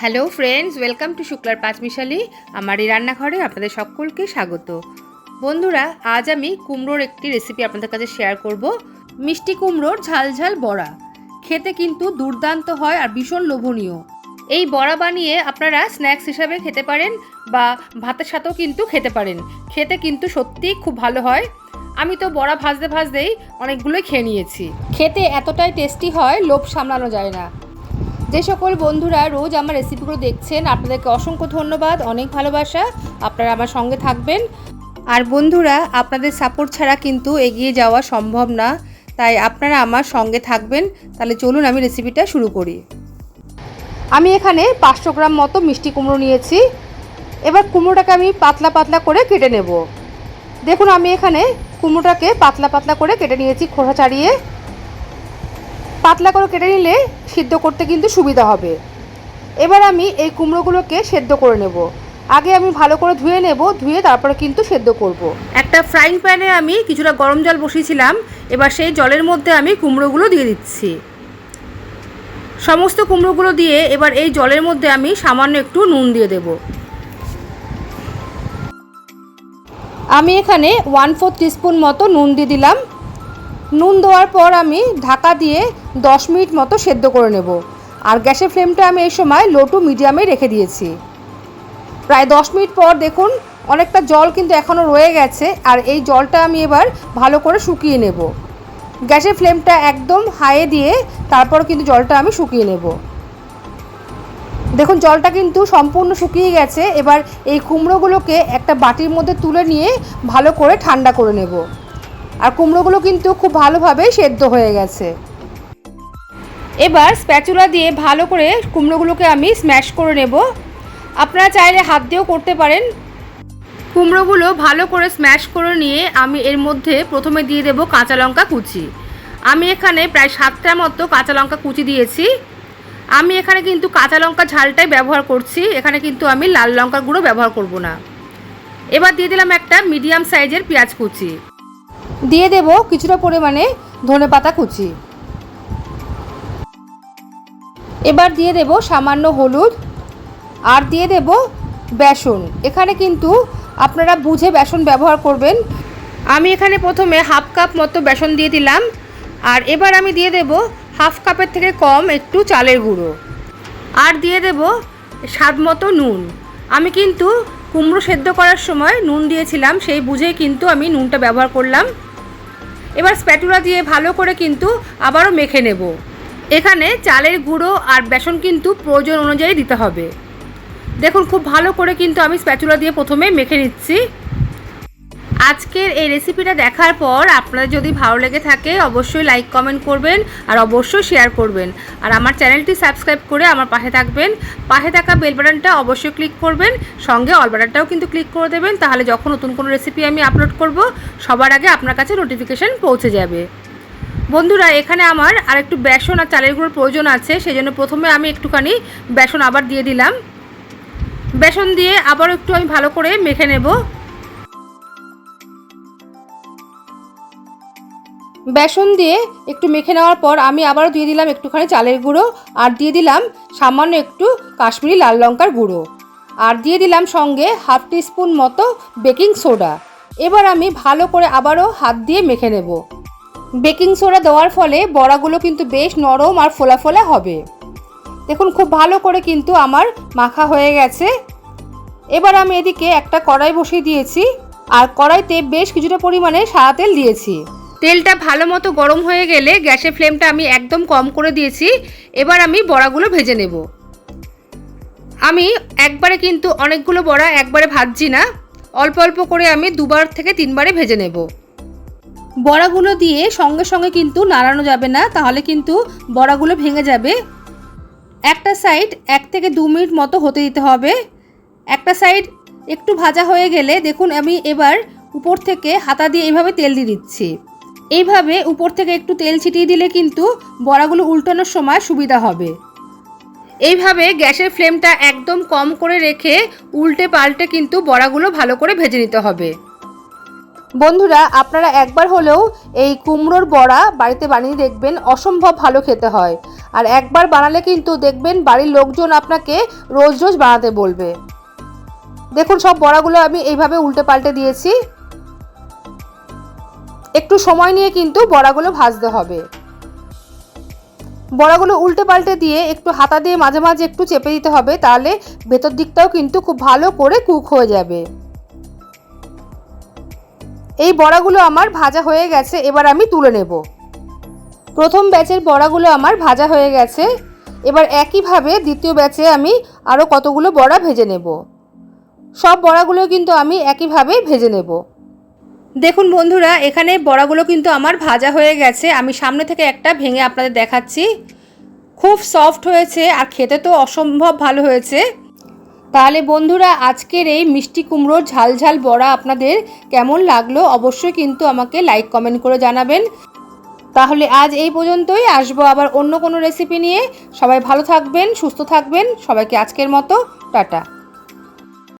Hello friends, welcome to শুক্লার পাঁচমিশালি আমার এই রান্নাঘরে আপনাদের সকলকে স্বাগত। বন্ধুরা, আজ আমি কুমড়োর একটি রেসিপি আপনাদের কাছে শেয়ার করব। মিষ্টি কুমড়োর ঝাল ঝাল বড়া। খেতে কিন্তু দুর্দান্ত হয় আর ভীষণ লোভনীয়। এই বড়া বানিয়ে আপনারা স্ন্যাক্স হিসাবে খেতে পারেন বা ভাতের সাথেও কিন্তু খেতে পারেন। খেতে কিন্তু সত্যিই খুব ভালো হয়। আমি তো বড়া ভাজতে ভাজতেই অনেকগুলোই খেয়ে নিয়েছি। খেতে এতটাই টেস্টি হয়, লোভ সামলানো যায় না। যে সকল বন্ধুরা রোজ আমার রেসিপিগুলো দেখছেন, আপনাদেরকে অসংখ্য ধন্যবাদ, অনেক ভালোবাসা। আপনারা আমার সঙ্গে থাকবেন। আর বন্ধুরা, আপনাদের সাপোর্ট ছাড়া কিন্তু এগিয়ে যাওয়া সম্ভব না। তাই আপনারা আমার সঙ্গে থাকবেন। তাহলে চলুন আমি রেসিপিটা শুরু করি। আমি এখানে পাঁচশো গ্রাম মতো মিষ্টি কুমড়ো নিয়েছি। এবার কুমড়োটাকে আমি পাতলা পাতলা করে কেটে নেব। দেখুন, আমি এখানে কুমড়োটাকে পাতলা পাতলা করে কেটে নিয়েছি খোসা ছাড়িয়ে। পাতলা করে কেটে নিলে সিদ্ধ করতে কিন্তু সুবিধা হবে। এবার আমি এই কুমড়োগুলোকে সেদ্ধ করে নেব। আগে আমি ভালো করে ধুয়ে নেব ধুয়ে তারপরে কিন্তু সেদ্ধ করব। একটা ফ্রাইং প্যানে আমি কিছুটা গরম জল বসিয়েছিলাম এবার সেই জলের মধ্যে আমি কুমড়োগুলো দিয়ে দিচ্ছি। সমস্ত কুমড়োগুলো দিয়ে এবার এই জলের মধ্যে আমি সামান্য একটু নুন দিয়ে দেব। আমি এখানে ওয়ান ফোর টিস্পুন মতো নুন দিয়ে দিলাম। নুন দেওয়ার পর আমি ঢাকা দিয়ে দশ মিনিট মতো সেদ্ধ করে নেব। আর গ্যাসের ফ্লেমটা আমি এই সময় লো টু মিডিয়ামে রেখে দিয়েছি। প্রায় দশ মিনিট পর দেখুন, অনেকটা জল কিন্তু এখনও রয়ে গেছে আর এই জলটা আমি এবার ভালো করে শুকিয়ে নেব। গ্যাসের ফ্লেমটা একদম হাইয়ে দিয়ে তারপর কিন্তু জলটা আমি শুকিয়ে নেব। দেখুন, জলটা কিন্তু সম্পূর্ণ শুকিয়ে গেছে। এবার এই কুমড়োগুলোকে একটা বাটির মধ্যে তুলে নিয়ে ভালো করে ঠান্ডা করে নেব। আর কুমড়োগুলো কিন্তু খুব ভালোভাবে সেদ্ধ হয়ে গেছে। এবার স্প্যাচুলা দিয়ে ভালো করে কুমড়োগুলোকে আমি স্ম্যাশ করে নেব। আপনারা চাইলে হাত দিয়েও করতে পারেন। কুমড়োগুলো ভালো করে স্ম্যাশ করে নিয়ে আমি এর মধ্যে প্রথমে দিয়ে দেব কাঁচা লঙ্কা কুচি। আমি এখানে প্রায় সাতটা মতো কাঁচা লঙ্কা কুচি দিয়েছি। আমি এখানে কিন্তু কাঁচা লঙ্কা ঝালটাই ব্যবহার করছি। এখানে কিন্তু আমি লাল লঙ্কার গুঁড়ো ব্যবহার করব না। এবার দিয়ে দিলাম একটা মিডিয়াম সাইজের পেঁয়াজ কুচি। দিয়ে দেব কিছুটা পরিমাণে ধনে পাতা কুচি। এবার দিয়ে দেব সামান্য হলুদ আর দিয়ে দেব বেসন। এখানে কিন্তু আপনারা বুঝে বেসন ব্যবহার করবেন। আমি এখানে প্রথমে হাফ কাপ মতো বেসন দিয়ে দিলাম। আর এবার আমি দিয়ে দেব হাফ কাপের থেকে কম একটু চালের গুঁড়ো। আর দিয়ে দেব স্বাদ মতো নুন। আমি কিন্তু কুমড়ো সেদ্ধ করার সময় নুন দিয়েছিলাম, সেই বুঝেই কিন্তু আমি নুনটা ব্যবহার করলাম। এবার স্প্যাটুলা দিয়ে ভালো করে কিন্তু আবারও মেখে নেব। এখানে চালের গুঁড়ো আর বেসন কিন্তু প্রয়োজন অনুযায়ী দিতে হবে। দেখুন, খুব ভালো করে কিন্তু আমি স্প্যাচুলা দিয়ে প্রথমে মেখে নিচ্ছি। আজকের এই রেসিপিটা দেখার পর আপনাদের যদি ভালো লেগে থাকে, অবশ্যই লাইক, কমেন্ট করবেন আর অবশ্যই শেয়ার করবেন। আর আমার চ্যানেলটি সাবস্ক্রাইব করে আমার পাশে থাকবেন। পাশে থাকা বেল বাটনটা অবশ্যই ক্লিক করবেন। সঙ্গে অল বাটনটাও কিন্তু ক্লিক করে দেবেন। তাহলে যখন নতুন কোনো রেসিপি আমি আপলোড করব, সবার আগে আপনার কাছে নোটিফিকেশান পৌঁছে যাবে। বন্ধুরা, এখানে আমার আর একটু বেসন আর চালের গুঁড়োর প্রয়োজন আছে সেই জন্য প্রথমে আমি একটুখানি বেসন আবার দিয়ে দিলাম। বেসন দিয়ে আবার একটু আমি ভালো করে মেখে নেব। বেসন দিয়ে একটু মেখে নেওয়ার পর আমি আবারও দিয়ে দিলাম একটুখানি চালের গুঁড়ো, আর দিয়ে দিলাম সামান্য একটু কাশ্মীরি লাল লঙ্কার গুঁড়ো। আর দিয়ে দিলাম সঙ্গে হাফ টিস্পুন মতো বেকিং সোডা। এবার আমি ভালো করে আবারও হাত দিয়ে মেখে নেব। বেকিং সোডা দেওয়ার ফলে বড়াগুলো কিন্তু বেশ নরম আর ফোলা ফোলা হবে। দেখুন, খুব ভালো করে কিন্তু আমার মাখা হয়ে গেছে। এবার আমি এদিকে একটা কড়াই বসিয়ে দিয়েছি আর কড়াইতে বেশ কিছুটা পরিমাণে সাদা তেল দিয়েছি। তেলটা ভালো মতো গরম হয়ে গেলে গ্যাসের ফ্লেমটা আমি একদম কম করে দিয়েছি। এবার আমি বড়াগুলো ভেজে নেব। আমি একবারে কিন্তু অনেকগুলো বড়া একবারে ভাজছি না। অল্প অল্প করে আমি দুবার থেকে তিনবারে ভেজে নেব। বড়াগুলো দিয়ে সঙ্গে সঙ্গে কিন্তু নাড়ানো যাবে না, তাহলে কিন্তু বড়াগুলো ভেঙে যাবে। একটা সাইড এক থেকে দু মিনিট মতো হতে দিতে হবে। একটা সাইড একটু ভাজা হয়ে গেলে দেখুন আমি এবার উপর থেকে হাতা দিয়ে এইভাবে তেল দিয়ে দিচ্ছি। এইভাবে উপর থেকে একটু তেল ছিটিয়ে দিলে কিন্তু বড়াগুলো উল্টানোর সময় সুবিধা হবে। এইভাবে গ্যাসের ফ্লেমটা একদম কম করে রেখে উল্টে পাল্টে কিন্তু বড়াগুলো ভালো করে ভেজে নিতে হবে। বন্ধুরা, আপনারা একবার হলেও এই কুমড়োর বড়া বাড়িতে বানিয়ে দেখবেন, অসম্ভব ভালো খেতে হয়। আর একবার বানালে কিন্তু দেখবেন বাড়ির লোকজন আপনাকে রোজ রোজ বানাতে বলবে। দেখুন, সব বড়াগুলো আমি এইভাবে উল্টে পাল্টে দিয়েছি। একটু সময় নিয়ে কিন্তু বড়াগুলো ভাজতে হবে। বড়াগুলো উল্টে পাল্টে দিয়ে একটু হাতা দিয়ে মাঝে মাঝে একটু চেপে দিতে হবে, তাহলে ভেতর দিকটাও কিন্তু খুব ভালো করে কুক হয়ে যাবে। এই বড়াগুলো আমার ভাজা হয়ে গেছে, এবার আমি তুলে নেব। প্রথম ব্যাচের বড়াগুলো আমার ভাজা হয়ে গেছে, এবার একইভাবে দ্বিতীয় ব্যাচে আমি আরও কতগুলো বড়া ভেজে নেব। সব বড়াগুলো কিন্তু আমি একইভাবে ভেজে নেব। দেখুন বন্ধুরা, এখানে বড়াগুলো কিন্তু আমার ভাজা হয়ে গেছে, আমি সামনে থেকে একটা ভেঙে আপনাদের দেখাচ্ছি। খুব সফট হয়েছে আর খেতে তো অসম্ভব ভালো হয়েছে। তাহলে বন্ধুরা, আজকের এই মিষ্টি কুমড়োর ঝালঝাল ঝাল বড়া আপনাদের কেমন লাগল অবশ্যই কিন্তু আমাকে লাইক কমেন্ট করে জানাবেন। তাহলে আজ এই পর্যন্তই, আসব আবার অন্য কোনো রেসিপি নিয়ে। সবাই ভালো থাকবেন, সুস্থ থাকবেন, সবাইকে আজকের মতো, টাটা।